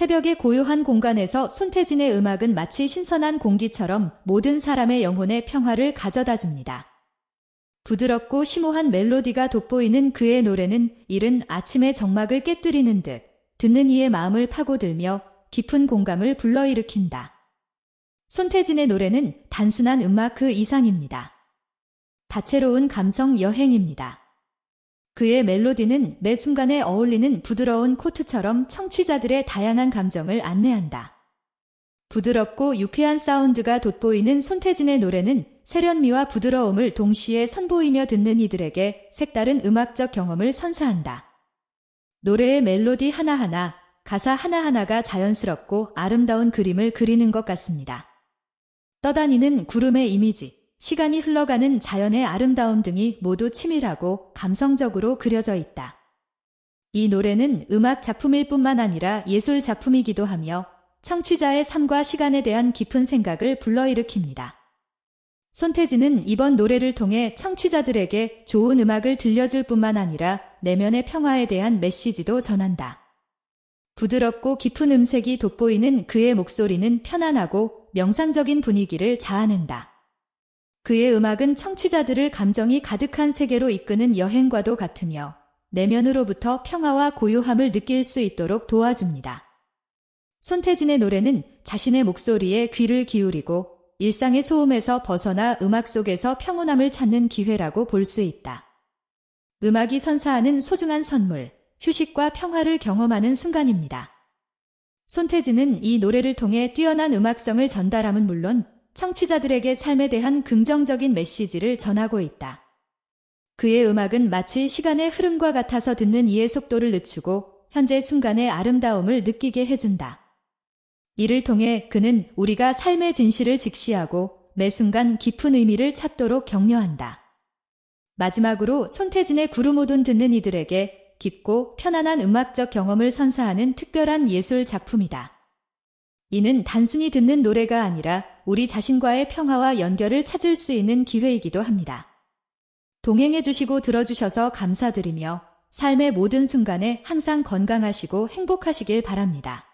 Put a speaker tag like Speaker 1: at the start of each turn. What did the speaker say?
Speaker 1: 새벽의 고요한 공간에서 손태진의 음악은 마치 신선한 공기처럼 모든 사람의 영혼에 평화를 가져다 줍니다. 부드럽고 심오한 멜로디가 돋보이는 그의 노래는 이른 아침의 정막을 깨뜨리는 듯 듣는 이의 마음을 파고들며 깊은 공감을 불러일으킨다. 손태진의 노래는 단순한 음악 그 이상입니다. 다채로운 감성 여행입니다. 그의 멜로디는 매 순간에 어울리는 부드러운 코트처럼 청취자들의 다양한 감정을 안내한다. 부드럽고 유쾌한 사운드가 돋보이는 손태진의 노래는 세련미와 부드러움을 동시에 선보이며 듣는 이들에게 색다른 음악적 경험을 선사한다. 노래의 멜로디 하나하나, 가사 하나하나가 자연스럽고 아름다운 그림을 그리는 것 같습니다. 떠다니는 구름의 이미지, 시간이 흘러가는 자연의 아름다움 등이 모두 치밀하고 감성적으로 그려져 있다. 이 노래는 음악 작품일 뿐만 아니라 예술 작품이기도 하며 청취자의 삶과 시간에 대한 깊은 생각을 불러일으킵니다. 손태진은 이번 노래를 통해 청취자들에게 좋은 음악을 들려줄 뿐만 아니라 내면의 평화에 대한 메시지도 전한다. 부드럽고 깊은 음색이 돋보이는 그의 목소리는 편안하고 명상적인 분위기를 자아낸다. 그의 음악은 청취자들을 감정이 가득한 세계로 이끄는 여행과도 같으며 내면으로부터 평화와 고요함을 느낄 수 있도록 도와줍니다. 손태진의 노래는 자신의 목소리에 귀를 기울이고 일상의 소음에서 벗어나 음악 속에서 평온함을 찾는 기회라고 볼 수 있다. 음악이 선사하는 소중한 선물, 휴식과 평화를 경험하는 순간입니다. 손태진은 이 노래를 통해 뛰어난 음악성을 전달함은 물론 청취자들에게 삶에 대한 긍정적인 메시지를 전하고 있다. 그의 음악은 마치 시간의 흐름과 같아서 듣는 이의 속도를 늦추고 현재 순간의 아름다움을 느끼게 해준다. 이를 통해 그는 우리가 삶의 진실을 직시하고 매 순간 깊은 의미를 찾도록 격려한다. 마지막으로 손태진의 구름 오돈 듣는 이들에게 깊고 편안한 음악적 경험을 선사하는 특별한 예술 작품이다. 이는 단순히 듣는 노래가 아니라 우리 자신과의 평화와 연결을 찾을 수 있는 기회이기도 합니다. 동행해 주시고 들어주셔서 감사드리며 삶의 모든 순간에 항상 건강하시고 행복하시길 바랍니다.